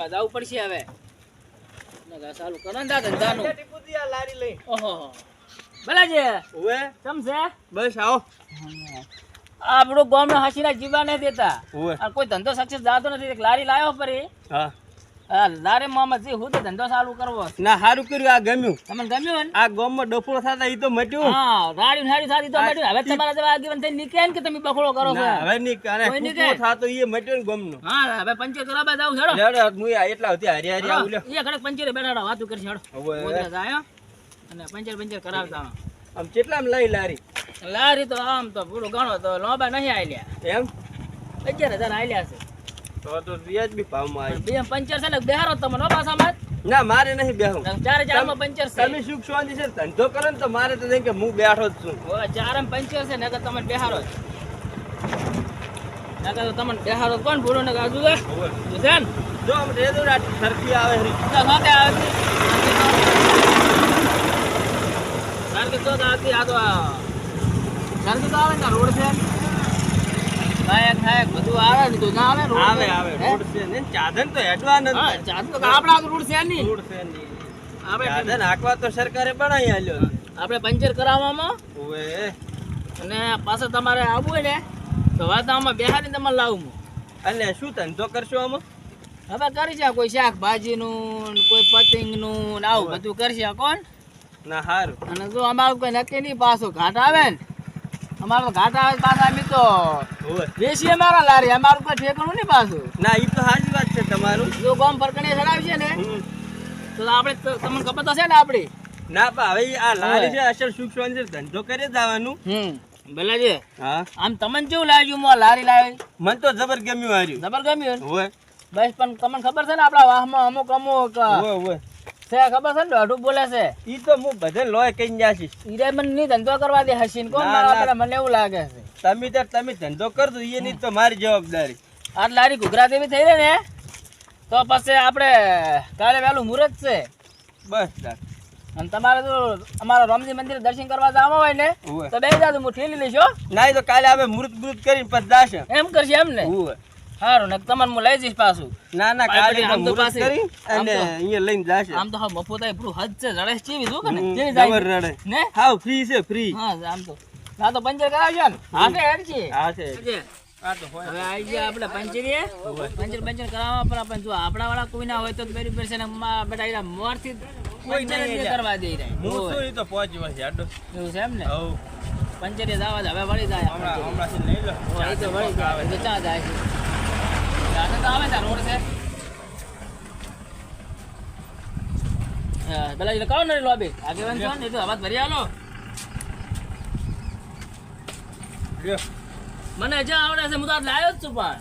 બાદ આવું પડશે હવે. નકર ચાલુ કરો ને ધંધાનું લારી લઈ. ઓહો ભલાજી. ઓવે કેમ છે? બસ આવો. આપણું ગામ હાસીના જીવા નથી દેતા. કોઈ ધંધો સક્સેસ જાતો નથી. લારી લાવ્યો પરી હા. લારે મામા જે હું તો ધંધો ચાલુ કરવો. ના સારું કર્યું આ ગમ્યું. તમને ગમ્યું ને? આ ગામમાં ડફોળો થતા ઈ તો મટ્યું. હા રાડી ને હાડી સારી તો મટ્યું. હવે તમારા જેવા આગેવાન થઈ નીકળે ને કે તમે બખોળો કરો છો? હવે નીકળે કોઈ નહીં થાતો ઈ મટ્યો ને ગામનો. હા હવે પંચર કરવા જાવ હેડો. લેડો હું એટલા હતી હરી હરી આવું લે એ ખડક પંચરે બેઠા વાતું કરી હેડો. હવે જાય અને પંચર પંચર કરાવતા આમ કેટલામ લઈ લારી? લારી તો આમ તો પૂરો ગણો તો લોબા નહીં આલ્યા એમ? અગિયાર હજાર આલ્યા છે. તો તો વ્યાજબી ભાવમાં આવી. બે પંચર છે ને બેહારો તમને પાછામાં ના મારે નહીં બેહું ચારે ચારમાં પંચર છે. તમે સુખ શાંતિ છે ધંધો કરો ને તો મારે તો નહીં કે હું બેઠો જ છું. ઓ ચારમ પંચર છે નકર તમને બેહારો જ. નકર તો તમને બેહારો કોણ ભૂલો ને કાજુ છે તું ને? જો આમ રેદો સરખી આવે હરી. તો સાથે આવે સરખી તો આવતી આ તો સરખી તો આવે ને રોડ છે કાયક કાયક બધું આવે ને તું ના આવે આવે? આવે. રોડ છે ને? ચાધન તો હેડવા નથી ચાલ તો આપણા રોડ છે નહીં. રોડ છે નહીં. આપણે ચાધન હાંકવા તો સરકારે બનાવી આલ્યો આપણે પંચર કરાવવામાં. ઓવે. અને પાછો તમારે આવવું હોય ને તો વાતાવરણમાં બેહાડીને તમારે લાવવું. એટલે શું ધંધો કરશો આમાં? હવે કરી કોઈ શાકભાજીનું ને કોઈ પતંગનું ને આવું બધું કરશે કોણ? ના સારું અને જો અમારું કોઈ નક્કી નહીં પાછું ઘાટ આવે ને અમારું ઘાટા આવે પાછા અમે તો વેચીએ મારા લારી. અમારું કોઈ ઠેકાણું નહીં પાછું. ના એ તો સાચી વાત છે તમારું. જો ગામ ફરકણીએ છે ને તો આપણે તમને ખબર તો છે ને આપણી? ના પા હવે આ લારી છે અસર સુખ શાંતિ ધંધો કરી જવાનું. હમ. ભલાજી હા. આમ તમને કેવું લાગ્યું મો લારી લાવી? મને તો જબર ગમ્યું હાર્યું. જબર ગમ્યું? ને? બસ પણ તમને ખબર છે ને આપણા વાહમાં અમુક અમુક હોય છે ખબર છે ને? દોઢું બોલે છે. ઈ તો હું બધે લોય કઈ જાશી ઈરે મને ધંધો કરવા દે હસીન કોણ ના, મારા પેલા મને એવું લાગે છે. તમે તો તમે ધંધો કરજો એ નહીં તો મારી જવાબદારી. આ લારી ઘૂઘરા જેવી થઈ રહી ને તો પછી આપણે કાલે વહેલું મુહૂર્ત છે. બસ. અને તમારે તો અમારા રામજી મંદિર દર્શન કરવા જવા હોય ને તો બે જાતું હું ઠેલી લઈશ. ના તો કાલે આવે મૃત મૃત કરીને પછી જાશે. એમ કરશે એમ ને. ઓવે સારું ને તમને હું લઈ જઈશ પાછું. ના ના કાલે આમ તો પાસે કરી અને અહીંયા લઈને જાશે. આમ તો હા મફોતાય પૂરું હદ છે રડે ચેવી જો કે ને? જબર રડે ને? હા ફ્રી છે ફ્રી હા આમ તો. ના તો પંચર કરાવજો ને. હાથે હેડ છે. હા છે. હવે આવી ગયા આપણે પંચરીએ. પંચર પંચર કરાવવા પણ આપણે જો આપણા વાળા કોઈ ના હોય તો બેરી બેર છે ને બેટા એના મોરથી કોઈ નહીં નહીં કરવા દે રે હું શું તો પહોંચ્યો છે આડો. એવું છે એમ ને? પંચરીએ જવા હવે વળી જાય હમણાં હમણાં થી લો. તો વળી જાય. તો ક્યાં જાય છે આવે ત્યાં રોડ છે પેલા એટલે કહો ને લોબી આગેવાન છો ને તો અવાજ ભરી આલો મને જે આવડે છે હું તો આજ લાવ્યો જ છું પણ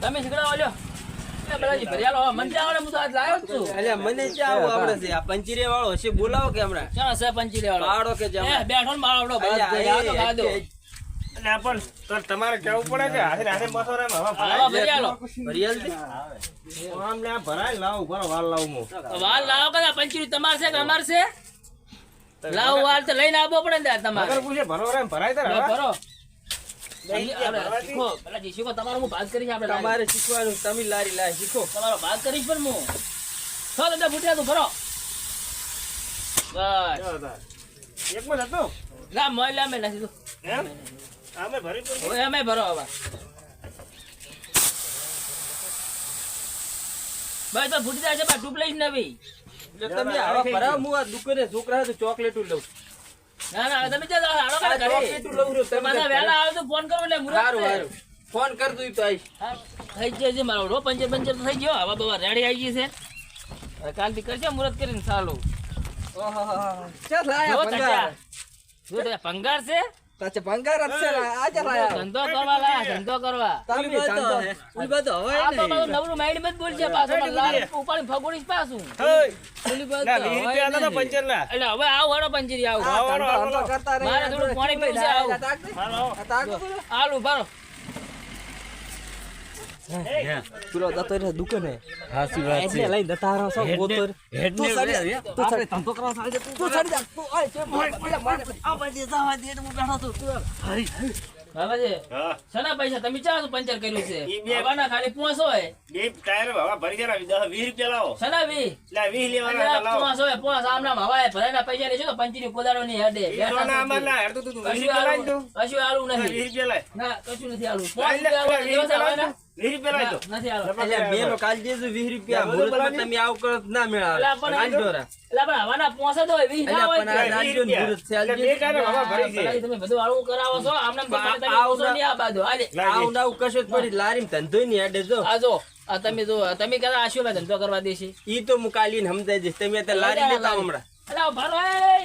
તમે શીખડાવો લ્યો પંચીરે વાળો બોલાવો કે હમણાં છે કે જે બેઠો ને બાવડો ના પણ તો તમારે કેવું પડે છે હાથે હાથે મસો રે હવે ભરી આલો. ભરિયાલ છે? આમ લે ભરાય લાવ બરો વાલ લાવ મો. વાલ લાવો કદા પંચી તમારે છે કે અમારે છે? લાવો વાલ તો લઈને આવવો પડે ને તમારે. અગર પૂછે ભરો રે ભરાય તારે ભરો. તમારો હું ભાગ કરીશ આપણે તમારે શીખવાનું તમે લારી લાય શીખો. તમારો ભાગ કરીશ પણ હું. છ દાદા ફૂટ્યા તું ભરો. બસ. ચાલો એકમાં ના નથી તું એમ? હવે અમે ભરો હવે. ભાઈ તો ફૂટી જાય પણ ટૂપ લઈશ નવી તમે આવા ભરાવો, હું આ દુકાને છોકરા હાથે ચોકલેટો લઉં. ના ના તમે જાઓ, હાલો કાલે ઘરે. લઉં છું, તમે તમારે વહેલા તો ફોન કરો એટલે મુરત સારું સારું. ફોન કર દઉં તો આવીશ. થઈ છે મારો રો પંચર પંચર થઈ ગયો. હવે બવા રેડી આવી ગઈ છે. કાલથી મુરત કરીને ચાલ. તચ્યા. જો તચ્યા, છે? તાચે ભંગાર છે ને, આજે લાયા. ધંધો કરવા લાયા ધંધો કરવા તમે ધંધો- ઉલી બાજુ હવે આ તો બધું નવરું માઈડ મત બોલશે પાછો લાલ ઉપાડીને ફગોડીશ પાછું. ઉલી બાજુ ના તો વીસ હોય રૂપિયા હતા પંચર ના. એટલે હવે આવ વાળો પંચરી આવું. આવ આવો, આવો. કરતા રહે મારે થોડું પાણી પીવું છે આવું. હાલો. આલુ ભરો પેલો દતો રે દુકાને એટલે લઈ દતા રહો છો, ગોતર. તું સાડી જા, તું સડી. તો સડી જા, તું, ઓય, મારે, આ બાજુ જાવા દે, હું બેઠો છું, તું. બાબાજી હા. શેના પૈસા? તમે ચા પંચર કર્યું છે? ઈ ખાલી પોંચ હોય. બે ટાયર હવા ભરી જરા દસ વીસ રૂપિયા લાવો. શેના વી એટલે વીસ લેવાના લાવો. પોંચ હોય પોંચ આમ નામ હવાએ ભરાયના પૈસા તો પંચની કોદાળો ની હેડે ના અમાર ના તું તું કશું રૂપિયા આલું કશું આલું વીસ નથી. રૂપિયા લાય. ના કશું નથી આલું રૂપિયા? લાવી. વીસ રૂપિયા લાવી દઉં. નથી એટલે બે નો કાલ દેજો વીસ રૂપિયા. મુહૂર્તમાં તમે આવું કરો તો ના મેળાવે. એટલે પણ આલજો એટલે પણ હવાના પોંચ જ વીસ ના હોય પણ આ રાજ્યો મુહૂર્ત છે, એટલે બે ટાયર હવા ભરી છે તમે બધું કરાવો છો. આમને આવું ઓછો નહીં આ બાજુ. હાલે. આવું ને આવું કશું જ પડી. લારીમાં ધંધો નહીં હેડે જો. આ જો તમે જો તમે કદાચ આશો ધંધો કરવા દેશે ઈ તો હું કાલીને સમજાઈ દઈશ તમે અત્યારે લારી લેતા હમણાં. ભારો હાથે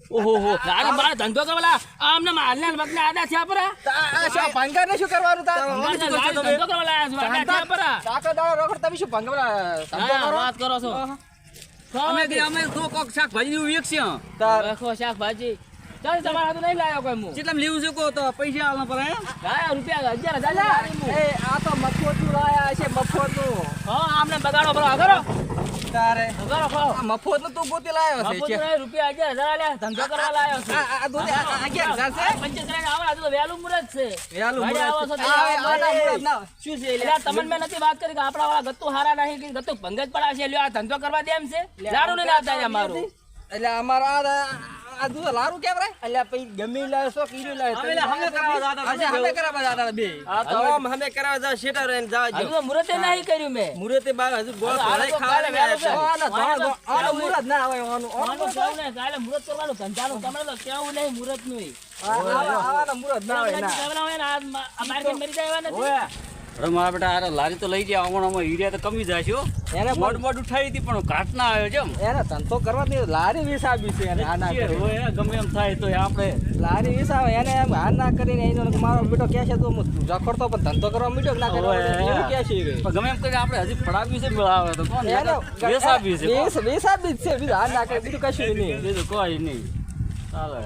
ઓહો હો મારા ધંધો કરવા લાયો. આમને મારને બદલે આડા થયા પરા. ભંગાર ને શું કરવાનું તા? ધંધો થયા પરા. કાકા દાડો રખડ તમે શું વાત કરો છો. અમે અમે તો કોક શાકભાજી નું વેચશું રાખો શાકભાજી. ચાલ તમારા હાથે નહીં લાયો કોઈ હું કેટલા લેવું છે કો તો પૈસા આલવા પડે હા? રૂપિયા હજાર હજાર એ આ તો મફત લાયા છે મફત હા આમને બગાડો બરો કરો તારે. બગાડો ખો આ તું પોતે લાયો છે બાપુ રૂપિયા હજાર હજાર આલ્યા, ધંધો કરવા લાયો છે. આ આ આ કે હજાર છે પંચે કરે આવો, આ તો વહેલું મુરત છે. વેલું. મુરત. શું છે એટલે તમને મેં નથી વાત કરી કે આપડા વાળા ગત્તુ હારા નહીં કે ગત્તુ ભંગ જ પડા છે લ્યો આ ધંધો કરવા દે એમ છે લાડુ ને થાય અમારું એટલે અમારા આ દૂધ લારું કેમ રે? એટલે પછી ગમે ઈ છો કીધું લાવે અમે હમે કરાવવા જાતા આજે હમે કરાવવા જાતા બે. હવે આમ અમે કરાવવા જાવ શેટા રહીને જવા જો તો મુહૂર્તે નહીં કર્યું મેં. મુરતે બા હજુ ગોળ ખાવા આના આના મુરત ના આવે આનું આનું કેવું નહીં, કાલે મુહૂર્ત કરવાનું ધંધાનું તમારે તો કેવું નહીં મુહૂર્તનું આના મુરત ના આવે ના. મરી જાય એવા નથી? અરે મારા બેટા અરે લારી તો લઈ જાય હમણાં હમણાં હીરિયા તો કમી જાય છે હો. એને મોટ મોટ ઉઠાવી હતી પણ ઘાટ ના આવ્યો છે. એને ધંધો કરવા નહીં લારી વિસાબી છે એને આ ના છે, કરી. હોય, ગમે એમ થાય તો આપણે લારી વિસાવે એને એમ હાર ના કરીને એનો મારો બેટો કે છે તો હું રખડતો પણ ધંધો કરવા મીઠો ના કરવા. એવું કે છે ગમે એમ કરીને આપણે હજી ફડાવ્યું છે મેળાવે તો કોણ વીસ આવી છે વીસ વીસ આવી છે બીજું હાર ના કરે બીજું કશું નહીં બીજું કોઈ નહીં ચાલે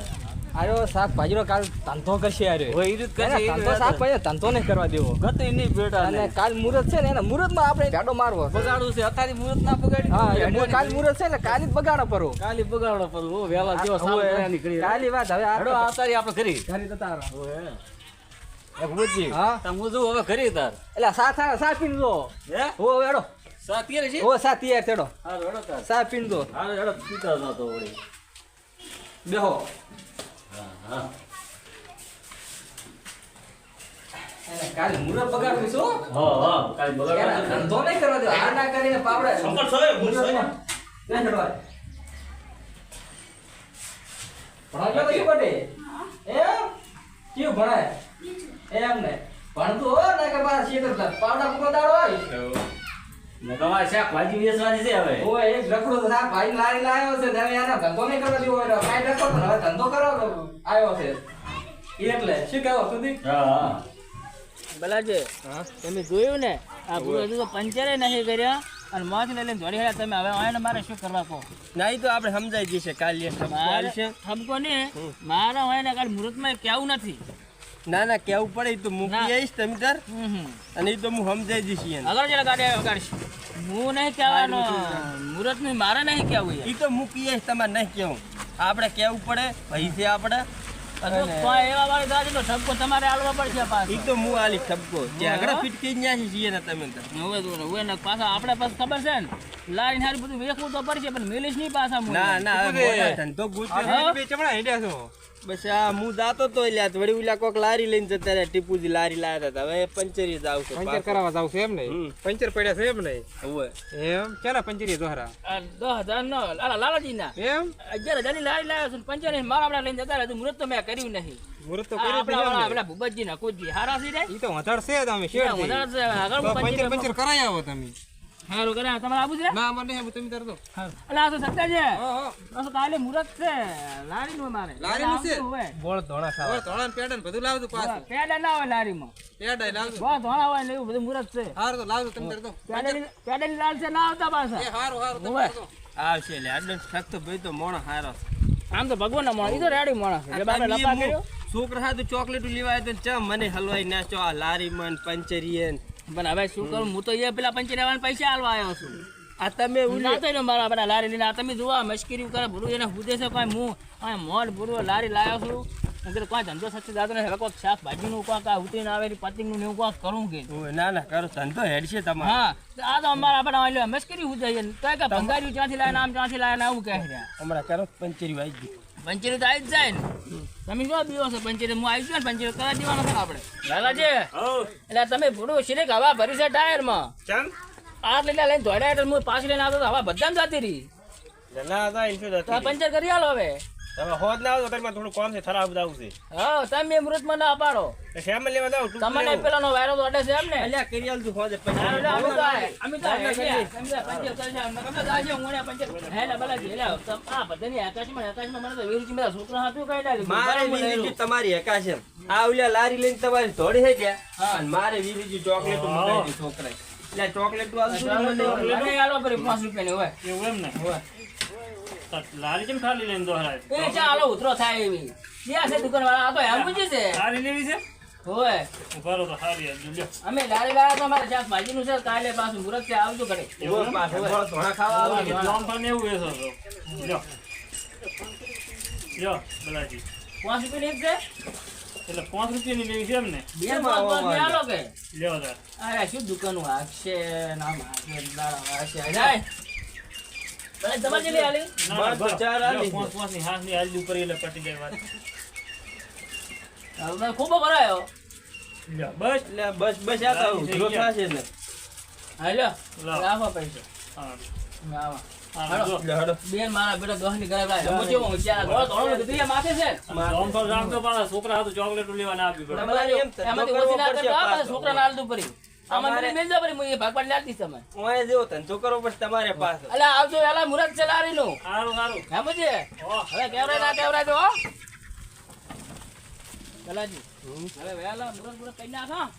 આર્યો શાકભાજીનો કાલ ધંધો કરશે આર્યો. હોય એ રીત કરશે, ધંધો શાકભાજી ધંધો નહીં કરવા દેવો. ગત નહીં બેટા અને કાલ મુહૂર્ત છે ને એના મુહૂર્તમાં આપણે ગાડો મારવો. બગાડવું છે. અત્યારે મુહૂર્ત ના બગાડી. હા કાલ મુહૂર્ત છે ને કાલી જ બગાડો પરો. કાલી બગાડો પરો. ઓ વેલા જેવો કર્યા નીકળી કાલી વાત હવે આડો અત્યારે આપણે કરી. કરી તો રહો. ઓય. એ ભૂપતજી, હા? હું જો હવે કરી તાર. એટલે સાથ થા સા પીન દો હે? હો હેડો. સા તેરે છે? હો સા તૈયાર થેડો હારું, હેડો તાર. સા પીન દો હારું, હેડો પીતા જાઓ વળી. બેહો. હા. એને કાલ મુહૂર્ત બગાડવું છે હો. હા, હા, કાંઈ બગાડો એના નહીં. ધંધો નહીં કરવા દેવો હાર ના કરીને પાવડે સંપર્ક થયો, ભૂલ થયો. મુહૂર્તમાં. ત્યાં ભણાવ્યો તો બટે? એમ? કેવું ભણાય? એમ ને. ભણતું હો ને કે પાછા શેઠ પાવડા મૂકો દાડો હોય. ને તમારે શાકભાજી વેચવાની છે હવે. ઓય, એક રખડો તો સાહેબ લારી લાવ્યો છે. ને હવે ધંધો નહીં કરવા દેવો એટલે કાંઈ રખડો તો હવે ધંધો કરો આવ્યો છે. એટલે શું કહેવો સુધી? હા હા. તમે જોયું ને? આ ભૂલ હજુ તો પંચરે નહીં કર્યા. અને મોત લઈને જોડી હેડ્યા તમે. હવે આને મારે શું કરવા કહો? નહીં તો આપણે સમજાઈ જઈશે કાલે. ઠપકો ને મારે હોય ને કાલ મુહૂર્તમાં કેવું નથી. ના ના કેવું પડે તો મૂકી આવીશ તમે તાર. અને એ તો હું સમજાઈ જઈશ એને. આગળ જરા ગાડી વગાડીશ હું નહીં કહેવાનો મુહૂર્ત નહીં મારે નહીં કહેવું એ તો મૂકી આવીશ તમારે નહીં કહેવું. આપણે કેવું પડે પૈસે આપણે. તમારે આલવા પડશે ઈ પાછો તો હું આલી ઠપકો. જે આગળ ફીટ કરી છીએ ને તમે તો હવે હવે પાછા આપણે પાછું ખબર છે ને? લારીને હારી બધું વેચવું તો પડશે પણ મેલીશ નહીં પાછા ના ના ધંધો ગૂંચવ્યો. ચમડા હેડ્યા છો? બસ આ હું જાતો તો લ્યા વળી ઓલા કોક લારી લઈને જતા રહ્યા ટીપુજી લારી લાયા હતા. હવે પંચરી જ આવશે પંચર કરાવવા જાવ છે એમ ને? પંચર પડ્યા છે એમ ને? હવે. એમ? કેના પંચરી દોહરા. દસ હજાર નો લાલા લાલાજીના. એમ? અગિયાર હજારની લારી લાવ્યો છું પંચાયત મારા આપણા લઈને જતા રહ્યા મુહૂર્ત તો મેં કર્યું નહીં. મુહૂર્ત તો આ કરી આપણા વાળા દીધું આપણા ભૂપતજી ના કોજી હારા છે રે. ઈ તો વધારે છે તમે શેર ત્યાં વધારે આગળ પંચર પંચર પંચર કરાઈ આવો તમે. હારું કરે તમારે આવું છે? ના મને એવું તમે તરતો એટલે આ તો સત્ય છે. હા હા. આ તો કાલે મુરત છે. લારી નું મારે લારીનું છે? આવતું હોય. બોળ ધોણા સાવા ધોણા પેડન બધું લાવજો પાછું. પેડા ના હોય લારીમાં. પેડા લાવજો. બોળ ધોણા હોય ને એવું બધું મુરત છે. હારું તો લાવજો તમે તરતો પેડા ની લાલ છે ના આવતા પાછા. એ હારું હારું તમે તરતો આવશે લે આડન સખત તો ભાઈ તો મોણો હારો. આમ તો ભગવાન ના માણસ ઈ તો રેડી માણસ છે. બાપે લપા કર્યો. છોકરા સાથે ચોકલેટ લેવા આવ્યો તો ચમ મને હલવાઈ નાચો આ લારી મન પંચરીયન પણ હવે શું કરું? હું તો એ પેલા પંચર રહેવાના પૈસા આલવા આવ્યો છું. આ તમે ના તો મારા બધા લારી લઈને. આ તમે જોવા મશ્કરી કરે ભૂરું એને હુદે છે કોઈ? હું આ મોડ ભૂરું લારી લાવ્યો છું. કીધું કોઈ ધંધો સચ્ચી દાદો ને હવે કોઈક શાક ભાજીનું કોઈક આ ઉતરીને આવેલી પતિંગનું ને એવું કોઈક કરું કે. ના ના કરો. ધંધો હેડ છે તમારે. હા આ તો અમારા બધા વાળા મશ્કરી હુદે છે. તો કે ભંગાર્યું ક્યાંથી લાવીને આમ ક્યાંથી લાવીને આવું કહે છે. હમણાં કરો પંચરી વાઈ ગઈ. પંચરી તો આવી જ જાય ને. તમે જો બીવો છો પંચરી હું આવી ગયો ને પંચરી કરાવી દેવાનો છે આપણે. લાલાજી એટલે તમે ભૂડું સિરેક હવા ભરી છે ટાયરમાં. ચમ? આ લઈને લઈને દોડ્યા એટલે હું પાછી લઈને આવતો હવા બધા જતી રહી. પંચર કરી આલો હવે. તમે હોદ ના આવો તો થોડું કામ છે થરાબ દાવું છે. હા તમે મૃતમાં ના અપાડો. તો લેવા દાવ તમને પેલાનો વાયરો તો છે એમ ને અલ્યા કરી આલતું હોદે હા, એટલે અમે તો આ- અમે તો ના, તો તે. હે લે, લે, બધાની આકાશમાં આકાશમાં મને તો વીરજી બધા છોકરા હાથું કાઢી ડાલી. મારે બરાબર તમારી હકા છે આ ઓલા લારી લઈને તમારી ધોડી છે અને મારે વીરીજી ચોકલેટ છોકરા એટલે ચોકલેટ લો. મને આલો પરી પાંચ રૂપિયાની હોય. એવું એમ ને? હોય. તો લારી કેમ ખાલી લઈને દોહરાય? એ ચાલો ઉતરો થાય એવી. ક્યાં છે દુકાનવાળા? આ તો એમ જ છે. લારી લેવી છે? હોય. ઉભારો તો સારી આજુ લ્યો. અમે લારી લાયા તો અમારે શાક ભાજીનું છે કાલે પાછું મુરત છે આવજો ઘરે. એવું પાછળ થોડા ધોણા ખાવા આવે. બાકી લોન પણ એવું વેચો છો. લ્યો. લ્યો બલાજી. પાંચ રૂપિયા એક છે? એટલે પાંચ રૂપિયાની લેવી છે એમ ને? બે પાંચ પાંચની આલો કે? લ્યો અરે શું દુકાન વાગશે નામ હાકે દાડા વાગશે જાય. ખૂબ ભરાયો. બસ. બસ બસ આ તો થશે ને હાલ્યો લાવો. પૈસા. હા. આવા. હા, હાલો. જો. એટલે હડો બેન મારા બેટા દોહની ઘરે લાય હું કેવો હોશિયાર ઘોડો ધોળો ને દુધિયા માથે છે આમ તો ના આપવી પડે તમારે ના ઓય પાછો અલા આવજો વેલા મુરત છે લારીનું. સારું સારું હે. હવે કેવરાય ના કેવરાય જો કલાજી હવે વેલા મુરત મુરત કઈ નાખ